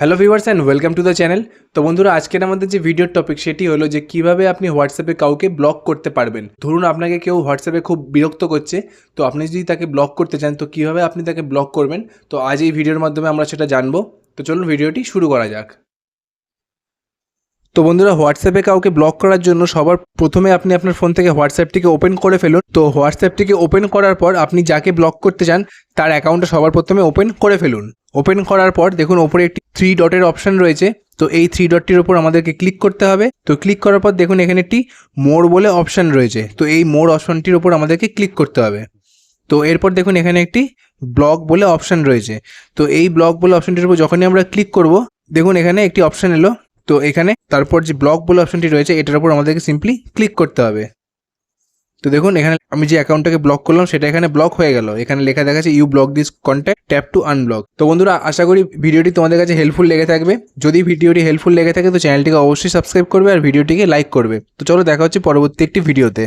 Hello viewers and welcome to the channel তো বন্ধুরা, আজকের আমাদের যে ভিডিওর টপিক সেটি হলো যে কীভাবে আপনি হোয়াটসঅ্যাপে কাউকে ব্লক করতে পারবেন। ধরুন আপনাকে কেউ হোয়াটসঅ্যাপে খুব বিরক্ত করছে, তো আপনি যদি তাকে ব্লক করতে চান, তো কীভাবে আপনি তাকে ব্লক করবেন? তো আজ এই ভিডিওর মাধ্যমে আমরা সেটা জানব। তো চলুন ভিডিওটি শুরু করা যাক। তো বন্ধুরা হোয়াটসঅ্যাপে কাউকে ব্লক করার জন্য সবার প্রথমে আপনি আপনার ফোন থেকে হোয়াটসঅ্যাপটিকে ওপেন করে ফেলুন। তো হোয়াটসঅ্যাপটিকে ওপেন করার পর আপনি যাকে ব্লক করতে চান, তার অ্যাকাউন্টটা সবার প্রথমে ওপেন করে ফেলুন। ওপেন করার পর দেখুন, ওপরে থ্রি ডটের অপশান রয়েছে। তো এই থ্রি ডটটির ওপর আমাদেরকে ক্লিক করতে হবে। তো ক্লিক করার পর দেখুন এখানে একটি মোর বলে অপশান রয়েছে। তো এই মোর অপশনটির ওপর আমাদেরকে ক্লিক করতে হবে। তো এরপর দেখুন এখানে একটি ব্লক বলে অপশান রয়েছে। তো এই ব্লক বলে অপশানটির উপর যখনই আমরা ক্লিক করব, দেখুন এখানে একটি অপশান এলো। তো এখানে তারপর যে ব্লক বলে অপশনটি রয়েছে, এটার উপর আমাদেরকে সিম্পলি ক্লিক করতে হবে। তো দেখুন, এখানে আমি যে অ্যাকাউন্টটাকে ব্লক করলাম, সেটা এখানে ব্লক হয়ে গেল। এখানে লেখা দেখাচ্ছে you block this contact tap to unblock তো বন্ধুরা, আশা করি ভিডিওটি তোমাদের কাছে হেল্পফুল লেগে থাকবে। যদি ভিডিওটি হেল্পফুল লেগে থাকে, তো চ্যানেলটিকে অবশ্যই সাবস্ক্রাইব করবে আর ভিডিওটিকে লাইক করবে। তো চলো, দেখা হচ্ছে পরবর্তী একটি ভিডিওতে